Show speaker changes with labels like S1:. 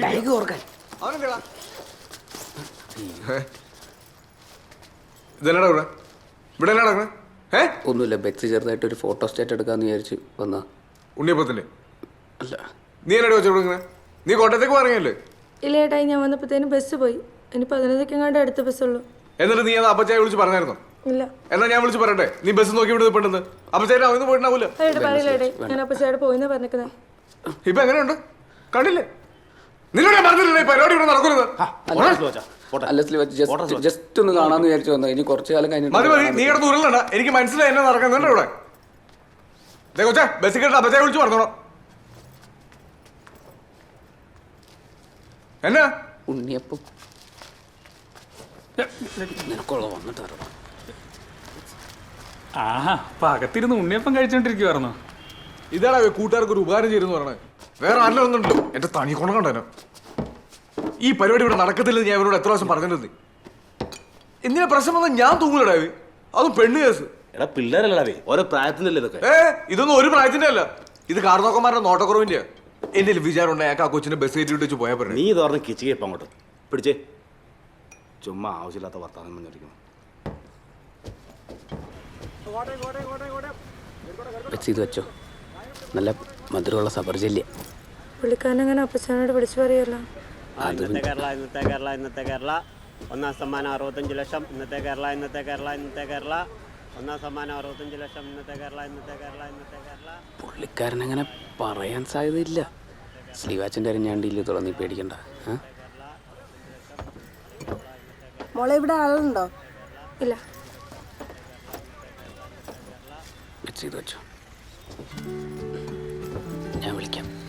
S1: Bag ഓർക്കാൻ
S2: ഇതെന്നാടാ ഇവിടെ? ഇവിടെ എന്നാ നടക്കണേ? ഏ?
S1: ഒന്നുമില്ല ബെക്സ് ചെറുതായിട്ട് ഒരു ഫോട്ടോ സ്റ്റേറ്റ് എടുക്കാന്ന് വിചാരിച്ചു വന്നാ.
S2: ഉണ്ണിയപ്പത്തിന്റെ
S1: അല്ല.
S2: നീ എന്നാടി വെച്ചു കൊടുക്കണേ നീ കോട്ടയത്തേക്ക് പറഞ്ഞല്ലേ
S3: ഇല്ല ഏട്ടായി ഞാൻ വന്നപ്പോഴത്തേനും ബസ് പോയി. ഇനി പതിനഞ്ചക്കെങ്ങാണ്ട് അടുത്ത ബസ്സുള്ളൂ
S2: എന്നിട്ട് നീ അത് അപ്പച്ചായ വിളിച്ച് പറഞ്ഞായിരുന്നോ?
S3: ഇല്ല.
S2: എന്നാ ഞാൻ വിളിച്ച് പറയട്ടെ. നീ ബസ് നോക്കി വിടുന്നത് പെട്ടെന്ന് അപ്പച്ചായ അവന്ന് പോയിട്ടുണ്ടാവൂല?
S3: ഏട്ടാ പറയില്ല ഏട്ടായി ഞാൻ അപ്പച്ചേടെ പോയിന്ന് പറഞ്ഞിരിക്കുന്നത്
S2: ഇപ്പൊ എങ്ങനെയുണ്ട്? കണ്ടില്ലേ? നിന്നോട് പറഞ്ഞില്ലേ പരിപാടി ഇവിടെ
S1: അല്ല ജസ്റ്റ് ജസ്റ്റ് ഒന്ന് കാണാന്ന് വിചാരിച്ചു വന്നു ഇനി കുറച്ചു കാലം കഴിഞ്ഞിട്ട്
S2: മതി നീ കിടന്ന് ഉരുളണ്ട എനിക്ക് മനസ്സിലായി എന്നെ നടക്കുന്നുണ്ട് ഇവിടെ. ദേ കൊച്ചേ ബസ്സിൽ കേട്ട് അപ്പച്ചായ വിളിച്ച് പറഞ്ഞോളാം. എന്നാ?
S1: ഉണ്ണിയപ്പം. നിനക്കുള്ള വന്നിട്ട്
S4: ആഹാ അപ്പൊ അകത്തിരുന്ന് ഉണ്ണിയപ്പം കഴിച്ചോണ്ടിരിക്കുവായിരുന്നു?
S2: ഇതാണ് കൂട്ടുകാർക്ക് ഒരു ഉപകാരം ചെയ്തെന്ന് പറയണേ വേറെ ആരെല്ലാം ഒന്നുണ്ടോ എന്റെ തണി കൊണം കണ്ടേനോ? ഈ പരിപാടി ഇവിടെ നടക്കത്തില്ലെന്ന് ഞാൻ ഇവരോട് എത്ര പ്രാവശ്യം പറഞ്ഞിട്ടുണ്ട്. എന്തിനാ പ്രശ്നം വന്നാൽ ഞാൻ തൂങ്ങലടാ ഇത്. അതും പെണ്ണ് കേസ്.
S5: എടാ പിള്ളേരല്ലേ ഓരോ പ്രായത്തിനല്ലേ ഇതൊക്കെ?
S2: ഏ ഇതൊന്നും ഒരു പ്രായത്തിന്റെ അല്ല. ഇത് കാർന്നോക്കന്മാരുടെ നോട്ടക്കുറവിന്റെ എന്റെ വിചാരം ഉണ്ട് അയാൾക്ക് ആ കൊച്ചിനെ ബസ് കയറ്റി വിട്ട് പോയാൽ പറഞ്ഞു
S5: നീ തുറന്ന് കിച്ചിക്ക് ഇപ്പം അങ്ങോട്ട്. പിടിച്ചേ. ചുമ്മാ ആവശ്യമില്ലാത്ത വർത്താനം പറഞ്ഞിരിക്കുന്നു.
S1: വെച്ച് ഇത് വെച്ചോ. നല്ല മധുരമുള്ള സബർജല്യ
S3: പുള്ളിക്കാരൻ അങ്ങനെ അപ്പച്ചനോട് വിളിച്ചു പറയല്ലോ?
S6: ഇന്നത്തെ കേരള ഇന്നത്തെ കേരള ഇന്നത്തെ കേരള. ഒന്നാം സമ്മാനം അറുപത്തഞ്ച് ലക്ഷം. ഇന്നത്തെ കേരള ഇന്നത്തെ കേരള ഇന്നത്തെ കേരള. ഒന്നാം സമ്മാനം അറുപത്തഞ്ച് ലക്ഷം. ഇന്നത്തെ കേരള ഇന്നത്തെ കേരള ഇന്നത്തെ കേരള.
S1: പുള്ളിക്കാരൻ അങ്ങനെ പറയാൻ സാധ്യതയില്ല. ശ്രീവാച്ചന്റെ അരിഞ്ഞാണ്ടില്ല തുറന്ന് നീ പേടിക്കണ്ട?
S7: മോളെ ഇവിടെ ആളുണ്ടോ?
S3: ഇല്ല.
S1: ചെയ്തു വെച്ചോ ഞാൻ വിളിക്കാം.